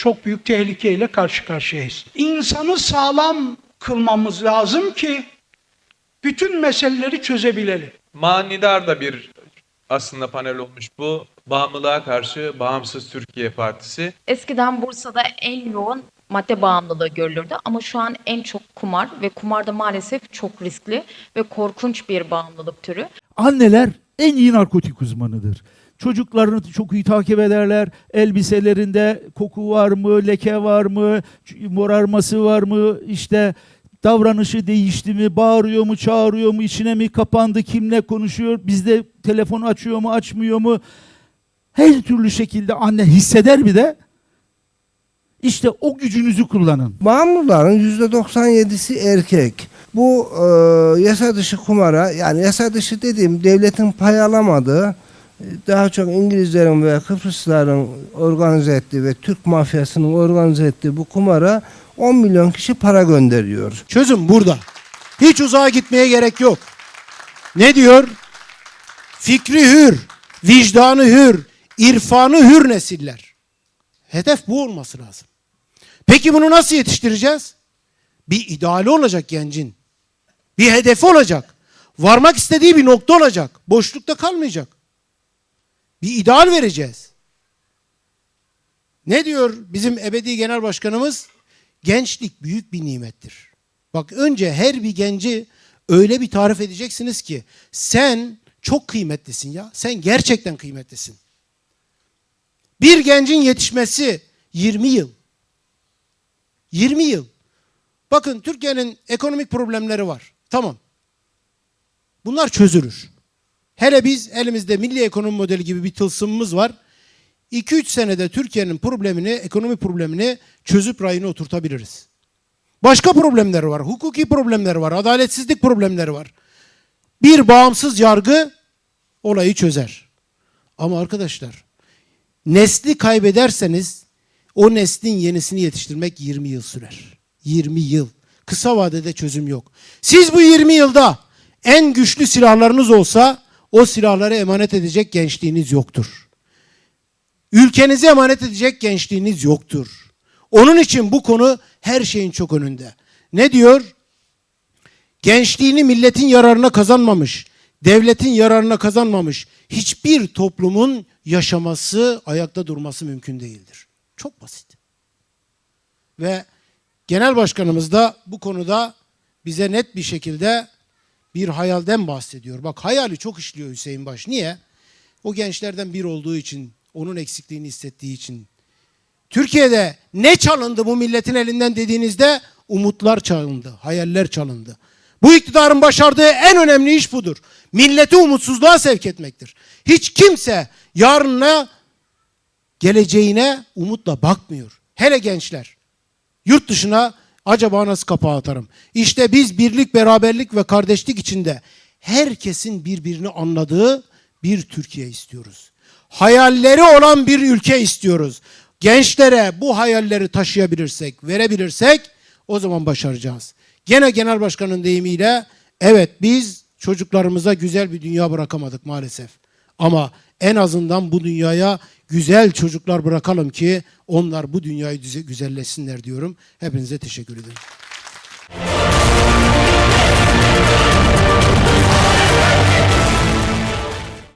çok büyük tehlikeyle karşı karşıyayız. İnsanı sağlam kılmamız lazım ki bütün meseleleri çözebilelim. Manidar da bir aslında panel olmuş bu. Bağımlılığa karşı Bağımsız Türkiye Partisi. Eskiden Bursa'da en yoğun madde bağımlılığı görülürdü ama şu an en çok kumar ve kumar da maalesef çok riskli ve korkunç bir bağımlılık türü. Anneler en iyi narkotik uzmanıdır. Çocuklarını çok iyi takip ederler. Elbiselerinde koku var mı, leke var mı, morarması var mı, işte davranışı değişti mi, bağırıyor mu, çağırıyor mu, içine mi kapandı, kimle konuşuyor, bizde telefonu açıyor mu, açmıyor mu? Her türlü şekilde anne hisseder bir de. İşte o gücünüzü kullanın. Bağımlıların %97'si erkek. Bu e, yasa dışı kumara yani yasa dışı dediğim devletin pay alamadığı daha çok İngilizlerin ve Kıbrıslıların organize ettiği ve Türk mafyasının organize ettiği bu kumara 10 milyon kişi para gönderiyor. Çözüm burada. Hiç uzağa gitmeye gerek yok. Ne diyor? Fikri hür, vicdanı hür, irfanı hür nesiller. Hedef bu olması lazım. Peki bunu nasıl yetiştireceğiz? Bir ideali olacak gencin. Bir hedefi olacak. Varmak istediği bir nokta olacak. Boşlukta kalmayacak. Bir ideal vereceğiz. Ne diyor bizim ebedi genel başkanımız? Gençlik büyük bir nimettir. Bak önce her bir genci öyle bir tarif edeceksiniz ki sen çok kıymetlisin ya. Sen gerçekten kıymetlisin. Bir gencin yetişmesi 20 yıl. 20 yıl. Bakın Türkiye'nin ekonomik problemleri var. Tamam. Bunlar çözülür. Hele biz elimizde milli ekonomi modeli gibi bir tılsımımız var. 2-3 senede Türkiye'nin problemini, ekonomi problemini çözüp rayına oturtabiliriz. Başka problemler var. Hukuki problemler var. Adaletsizlik problemleri var. Bir bağımsız yargı olayı çözer. Ama arkadaşlar nesli kaybederseniz o neslin yenisini yetiştirmek 20 yıl sürer. 20 yıl. Kısa vadede çözüm yok. Siz bu 20 yılda en güçlü silahlarınız olsa o silahları emanet edecek gençliğiniz yoktur. Ülkenize emanet edecek gençliğiniz yoktur. Onun için bu konu her şeyin çok önünde. Ne diyor? Gençliğini milletin yararına kazanmamış, devletin yararına kazanmamış hiçbir toplumun yaşaması, ayakta durması mümkün değildir. Çok basit. Ve genel başkanımız da bu konuda bize net bir şekilde bir hayalden bahsediyor. Bak hayali çok işliyor Hüseyin Baş. Niye? O gençlerden bir olduğu için, onun eksikliğini hissettiği için. Türkiye'de ne çalındı bu milletin elinden dediğinizde umutlar çalındı, hayaller çalındı. Bu iktidarın başardığı en önemli iş budur. Milleti umutsuzluğa sevk etmektir. Hiç kimse yarına, geleceğine umutla bakmıyor. Hele gençler. Yurt dışına acaba nasıl kapağı atarım? İşte biz birlik, beraberlik ve kardeşlik içinde herkesin birbirini anladığı bir Türkiye istiyoruz. Hayalleri olan bir ülke istiyoruz. Gençlere bu hayalleri taşıyabilirsek, verebilirsek o zaman başaracağız. Gene genel başkanın deyimiyle evet biz çocuklarımıza güzel bir dünya bırakamadık maalesef. Ama en azından bu dünyaya güzel çocuklar bırakalım ki onlar bu dünyayı güzelleşsinler diyorum. Hepinize teşekkür ederim.